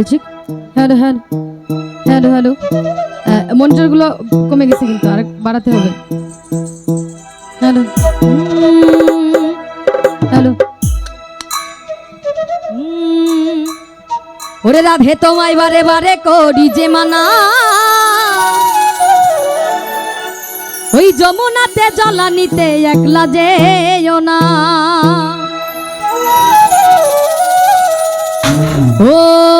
তাহলে ঠিক? Hello hello hello hello. মনিটরগুলো কমে গেছে কিন্তু আর বাড়াতে হবে। হ্যালো। হ্যালো। ওরে রাধে, তোমায় বারে বারে করি যে মানা। ওই যমুনাতে জলানিতে একলা যেও না। ও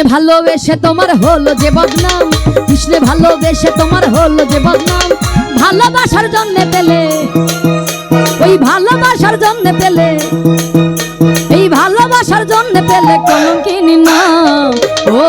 কৃষ্ণে ভালোবেসে তোমার হলো যে বদনাম। কৃষ্ণে ভালোবেসে তোমার হলো যে বদনাম। ভালোবাসার জন্য পেলে, ওই ভালোবাসার জন্য পেলে, এই ভালোবাসার জন্য পেলে কোন কিনি না ও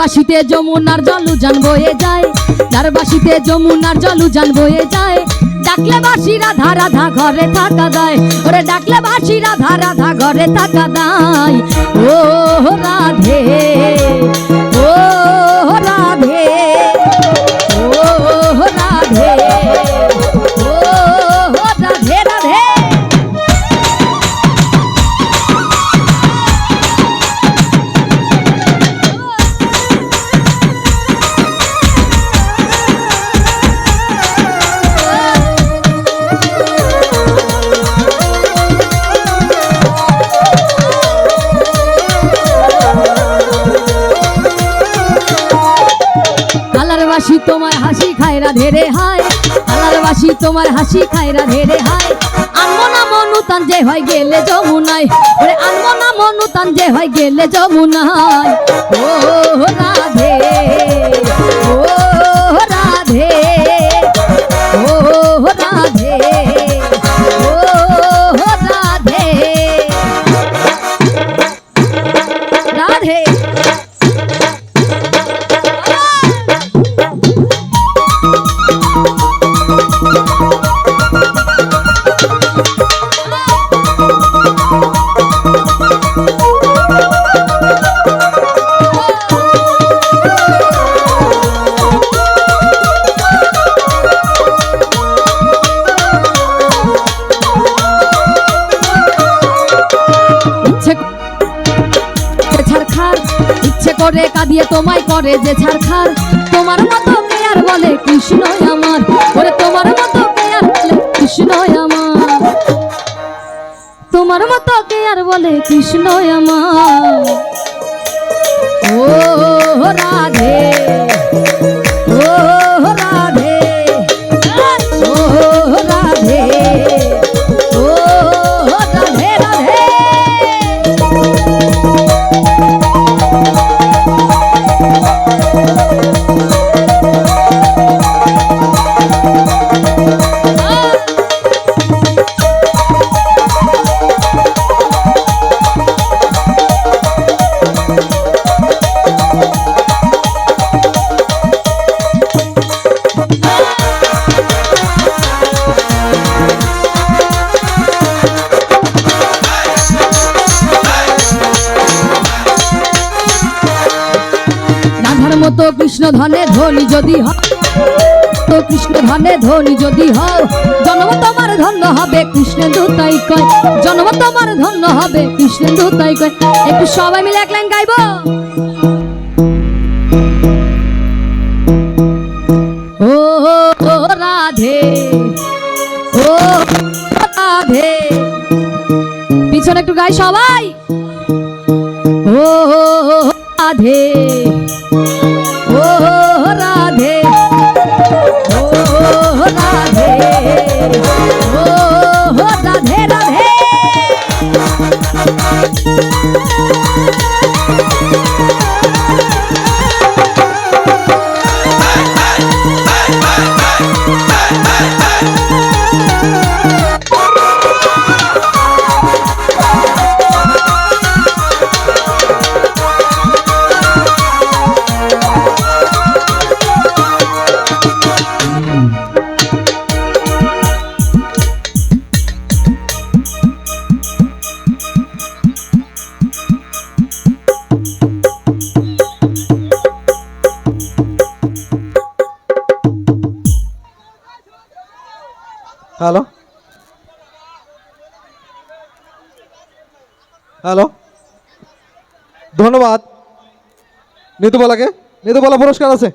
বাসিতে যমুনার জল উজান বয়ে যায়। যার বাসিতে যমুনার জল উজান বয়ে যায়। ডাকলে বাসি রাধা রাধা ঘরে থাকা দেয় ওরে ডাকলে বাসি রাধা রাধা ঘরে থাকা দেয় ও রাধে। বাসি তোমার হাসি খায়রা ধেরে হায়। বাসি তোমার হাসি খায়রা ধেরে হায়। আনমো না মনুতান যে হয়, গেলে যমুনায়। ওরে আনমো না মনুতান যে হয়, গেলে যমুনায়। ও রাধে, ও ইচ্ছে দিয়ে তোমায় করে যে ছাড়খার। তোমার মতো মেয়ার বলে কৃষ্ণ আমার। ওরে, তোমার মতো মেয়ার বলে কৃষ্ণ আমার। তোমার মতো কে আর বলে কৃষ্ণ আমার। ও রাধে। কৃষ্ণ ধনে ধনী যদি তো কৃষ্ণ ধনে ধনী যদি হও জন্ম তোমার ধন্য হবে কৃষ্ণেন্দু তাই কয়। জন্ম তোমার ধন্য হবে কৃষ্ণেন্দু তাই কয়। একটু সবাই মিলে এক লাইন গাইবো? ও একটু গাই সবাই। ও রাধে। ও রাধে হ্যালো হ্যালো ধন্যবাদ। নিতুবালাকে? নিতুবালা পুরস্কার আছে।